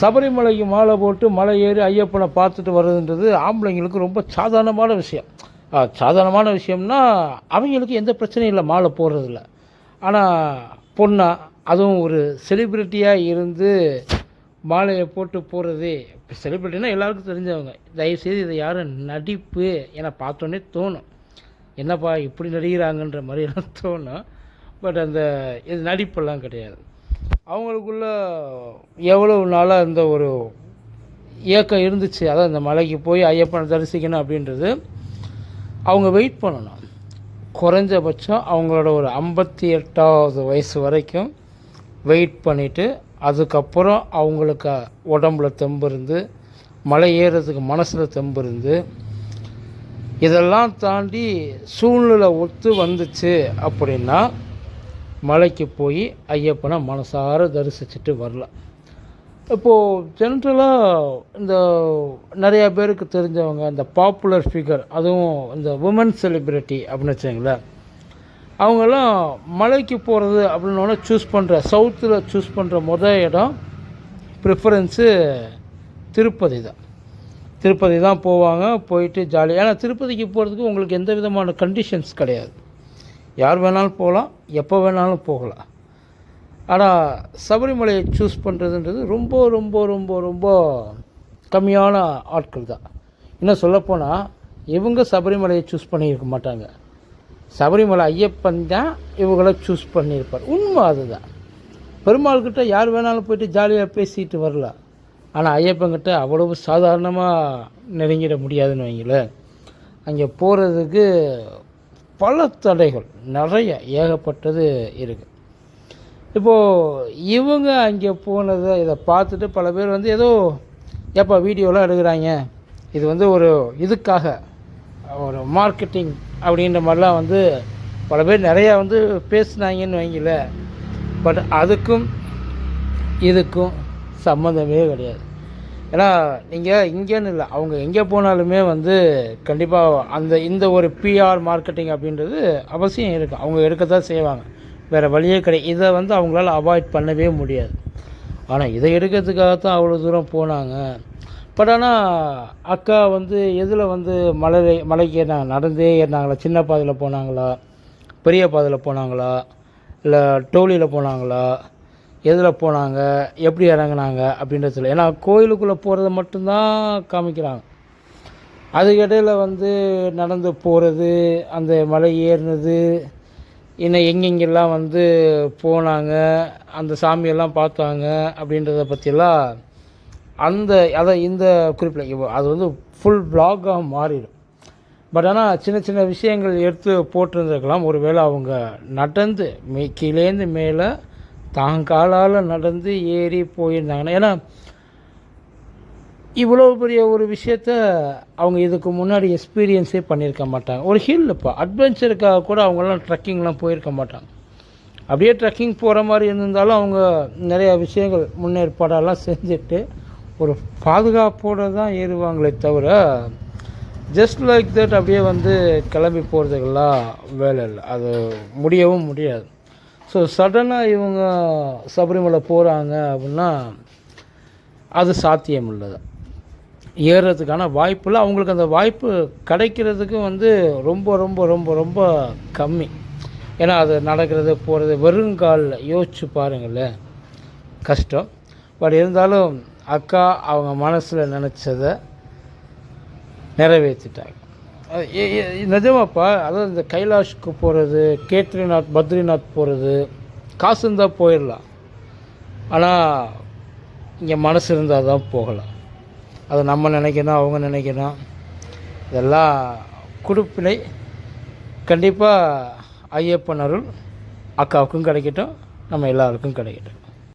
சபரிமலைக்கு மாலை போட்டு மலை ஏறி ஐயப்பனை பார்த்துட்டு வர்றதுன்றது ஆம்பளைங்களுக்கு ரொம்ப சாதாரணமான விஷயம். சாதாரணமான விஷயம்னா அவங்களுக்கு எந்த பிரச்சனையும் இல்லை மாலை போடுறதில்ல ஆனால் பொண்ணா அதுவும் ஒரு செலிப்ரிட்டியாக இருந்து மாலையை போட்டு போகிறது இப்போ செலிப்ரிட்டினா எல்லாருக்கும் தெரிஞ்சவங்க. தயவுசெய்து இதை யாரும் நடிப்பு என பார்த்தோன்னே தோணும். என்னப்பா இப்படி நடிக்கிறாங்கன்ற மாதிரியெல்லாம் தோணும். பட் அந்த இது நடிப்பெல்லாம் கிடையாது. அவங்களுக்குள்ள எவ்வளவு நாளாக இந்த ஒரு இயக்கம் இருந்துச்சு? அதான் இந்த மலைக்கு போய் ஐயப்பனை தரிசிக்கணும் அப்படின்றது. அவங்க வெயிட் பண்ணணும். குறைஞ்சபட்சம் அவங்களோட ஒரு ஐம்பத்தி எட்டாவது வயசு வரைக்கும் வெயிட் பண்ணிவிட்டு அதுக்கப்புறம் அவங்களுக்கு உடம்புல தெம்பு இருந்து மலை ஏறுறதுக்கு மனசில் தெம்பு இருந்து இதெல்லாம் தாண்டி சூழ்நிலை ஒத்து வந்துச்சு அப்படின்னா மலைக்கு போய் ஐயப்பனை மனசார தரிசிச்சுட்டு வரலாம். இப்போது ஜென்ரலாக இந்த நிறையா பேருக்கு தெரிஞ்சவங்க இந்த பாப்புலர் ஃபிகர் அதுவும் இந்த உமன் செலிப்ரிட்டி அப்படின்னு வச்சுங்களேன் அவங்கெல்லாம் மலைக்கு போகிறது அப்படின்னோடனே சூஸ் பண்ணுற சவுத்தில் சூஸ் பண்ணுற மொதல் இடம் ப்ரிஃபரன்ஸு திருப்பதி தான். திருப்பதி தான் போவாங்க போயிட்டு ஜாலியாக ஏன்னா திருப்பதிக்கு போகிறதுக்கு உங்களுக்கு எந்த விதமான கண்டிஷன்ஸ் கிடையாது. யார் வேணாலும் போகலாம் எப்போ வேணாலும் போகலாம். ஆனால் சபரிமலையை சூஸ் பண்ணுறதுன்றது ரொம்ப ரொம்ப ரொம்ப ரொம்ப கம்மியான ஆட்கள் தான். இன்னும் சொல்லப்போனால் இவங்க சபரிமலையை சூஸ் பண்ணியிருக்க மாட்டாங்க. சபரிமலை ஐயப்பன் தான் இவங்கள சூஸ் பண்ணியிருப்பார். உண்மை அதுதான். பெருமாள்கிட்ட யார் வேணாலும் போயிட்டு ஜாலியாக பேசிட்டு வரலாம். ஆனால் ஐயப்பங்கிட்ட அவ்வளவு சாதாரணமாக நெருங்கிட முடியாதுன்னு வைங்களேன். அங்கே போகிறதுக்கு பல தடைகள் நிறைய ஏகப்பட்டது இருக்குது இப்போது இவங்க அங்கே போனதை இதை பார்த்துட்டு பல பேர் வந்து ஏதோ ஏப்பா வீடியோலாம் எடுக்கிறாங்க. இது வந்து ஒரு இதுக்காக ஒரு மார்க்கெட்டிங் அப்படின்ற மாதிரிலாம் வந்து பல பேர் நிறையா வந்து பேசுனாங்கன்னு வைங்கள பட் அதுக்கும் இதுக்கும் சம்மந்தமே கிடையாது. ஏன்னா நீங்கள் இங்கேன்னு இல்லை அவங்க எங்கே போனாலுமே வந்து கண்டிப்பாக அந்த இந்த ஒரு பிஆர் மார்க்கெட்டிங் அப்படின்றது அவசியம் இருக்குது அவங்க எடுக்கத்தான் செய்வாங்க. வேறு வழியே கிடையாது இதை வந்து அவங்களால அவாய்ட் பண்ணவே முடியாது. ஆனால் இதை எடுக்கிறதுக்காகத்தான் அவ்வளோ தூரம் போனாங்க. பட் ஆனால் அக்கா வந்து எதில் வந்து மலை மலைக்கு ஏறினாங்க நடந்தே ஏறினாங்களா? சின்ன பாதையில் போனாங்களா? பெரிய பாதையில் போனாங்களா? இல்லை டோலியில் போனாங்களா? எதில் போனாங்க எப்படி இறங்குனாங்க அப்படின்றதுல ஏன்னா கோயிலுக்குள்ளே போகிறத மட்டும்தான் காமிக்கிறாங்க. அதுக்கிடையில் வந்து நடந்து போகிறது அந்த மலை ஏறினது இன்னும் எங்கெங்கெல்லாம் வந்து போனாங்க அந்த சாமியெல்லாம் பார்த்தாங்க அப்படின்றத பற்றியெல்லாம் அந்த அதை இந்த குறிப்பில் அது வந்து ஃபுல் பிளாகாக மாறிடும். பட் ஆனால் சின்ன சின்ன விஷயங்கள் எடுத்து போட்டிருந்துருக்கலாம். ஒருவேளை அவங்க நடந்து மே கீழேந்து மேலே தாங்காலால் நடந்து ஏறி போயிருந்தாங்கன்னா ஏன்னா இவ்வளோ பெரிய ஒரு விஷயத்த அவங்க இதுக்கு முன்னாடி எக்ஸ்பீரியன்ஸே பண்ணியிருக்க மாட்டாங்க. ஒரு ஹில்லுப்பா அட்வென்ச்சருக்காக கூட அவங்களாம் ட்ரெக்கிங்லாம் போயிருக்க மாட்டாங்க. அப்படியே ட்ரெக்கிங் போகிற மாதிரி இருந்திருந்தாலும் அவங்க நிறையா விஷயங்கள் முன்னேற்பாடெல்லாம் செஞ்சுட்டு ஒரு பாதுகாப்போடு தான் ஏறுவாங்களே தவிர ஜஸ்ட் லைக் தட் அப்படியே வந்து கிளம்பி போகிறதுக்கெல்லாம் வேலை இல்லை. அது முடியவும் முடியாது. ஸோ சடனாக இவங்க சபரிமலை போகிறாங்க அப்படின்னா அது சாத்தியம் உள்ளது ஏறுறதுக்கான வாய்ப்பு அவங்களுக்கு அந்த வாய்ப்பு கிடைக்கிறதுக்கு வந்து ரொம்ப ரொம்ப ரொம்ப ரொம்ப கம்மி. ஏன்னா அது நடக்கிறது போகிறது வெறுங்காலில். யோசிச்சு பாருங்களேன் கஷ்டம். பட் இருந்தாலும் அக்கா அவங்க மனசில் நினச்சதை நிறைவேற்றிட்டாங்க நிஜமாப்பா அதாவது இந்த கைலாஷ்க்கு போகிறது கேத்ரிநாத் பத்ரிநாத் போகிறது காசு இருந்தால் போயிடலாம். ஆனால் இங்கே மனசு இருந்தால் தான் போகலாம். அதை நம்ம நினைக்கணும் அவங்க நினைக்கணும். இதெல்லாம் குடுப்பினை. கண்டிப்பாக ஐயப்பன் அருள் அக்காவுக்கும் கிடைக்கட்டும் நம்ம எல்லாருக்கும் கிடைக்கட்டும்.